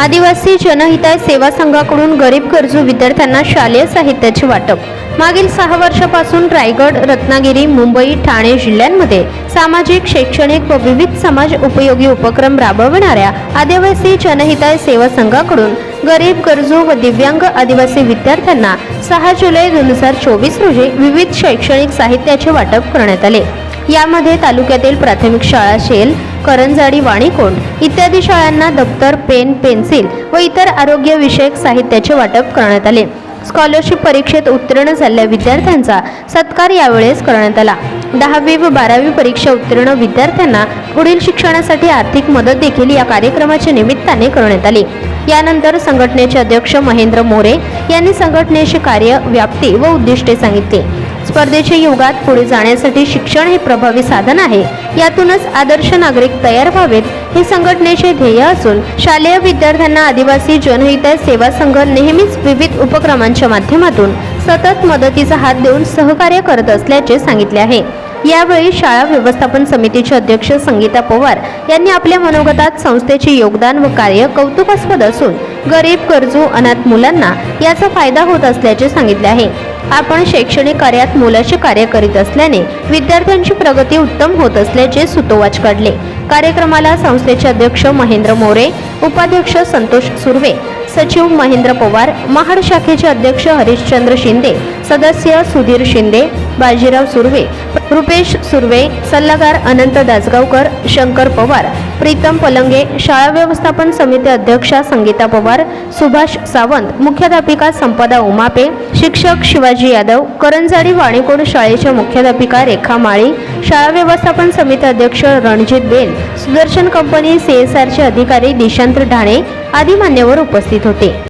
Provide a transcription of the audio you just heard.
आदिवासी जनहिताय सेवा संघाकडून गरीब गरजू विद्यार्थ्यांना शालेय साहित्याचे वाटप. मागील सहा वर्षापासून रायगड रत्नागिरी मुंबई ठाणे जिल्ह्यांमध्ये सामाजिक शैक्षणिक व विविध समाज उपयोगी उपक्रम राबविणाऱ्या आदिवासी जनहिताय सेवा संघाकडून गरीब गरजू व दिव्यांग आदिवासी विद्यार्थ्यांना सहा जुलै दोन हजार चोवीस रोजी विविध शैक्षणिक साहित्याचे वाटप करण्यात आले. यामध्ये तालुक्यातील प्राथमिक शाळा शेल करंजाडी वाणीकोंड इत्यादी शाळांना दप्तर पेन पेन्सिल व इतर आरोग्यविषयक साहित्याचे वाटप करण्यात आले. स्कॉलरशिप परीक्षेत उत्तीर्ण झालेल्या विद्यार्थ्यांचा सत्कार यावेळेस करण्यात आला. दहावी व बारावी परीक्षा उत्तीर्ण विद्यार्थ्यांना पुढील शिक्षणासाठी आर्थिक मदत देखील या कार्यक्रमाच्या निमित्ताने करण्यात आली. यानंतर संघटनेचे अध्यक्ष महेंद्र मोरे यांनी संघटनेचे कार्य व्याप्ती व उद्दिष्टे सांगितली. स्पर्धेच्या युगात पुढे जाण्यासाठी शिक्षण हे प्रभावी साधन आहे. यातूनच आदर्श नागरिक तयार व्हावेत हे संघटनेचे ध्येय असून शालेय विद्यार्थ्यांना आदिवासी जनहित सेवा संघ नेहमीच विविध उपक्रमांच्या माध्यमातून सतत मदतीचा हात देऊन सहकार्य करत असल्याचे सांगितले आहे. यावेळी शाळा व्यवस्थापन समितीचे अध्यक्ष संगीता पवार यांनी आपल्या मनोगतात संस्थेचे योगदान व कार्य कौतुकास्पद असून गरीब गरजू अनाथ मुलांना याचा फायदा होत असल्याचे सांगितले आहे. आपण शैक्षणिक कार्यात मोलाचे कार्य करीत असल्याने विद्यार्थ्यांची प्रगती उत्तम होत असल्याचे सुतोवाच काढले. कार्यक्रमाला संस्थेचे अध्यक्ष महेंद्र मोरे उपाध्यक्ष संतोष सुर्वे सचिव महेंद्र पवार महाड शाखेचे अध्यक्ष हरिश्चंद्र शिंदे सदस्य सुधीर शिंदे बाजीराव सुर्वे रुपेश सुर्वे सल्लागार अनंत दासगावकर शंकर पवार प्रीतम पलंगे शाळा व्यवस्थापन समिती अध्यक्षा संगीता पवार सुभाष सावंत मुख्याध्यापिका संपदा उमापे शिक्षक शिवाजी यादव करंजाडी वाणीकोड शाळेच्या मुख्याध्यापिका रेखा माळी शाळा व्यवस्थापन समिती अध्यक्ष रणजित बेन सुदर्शन कंपनी सीएसआरचे अधिकारी दिशांत ढाणे आदी मान्यवर उपस्थित होते.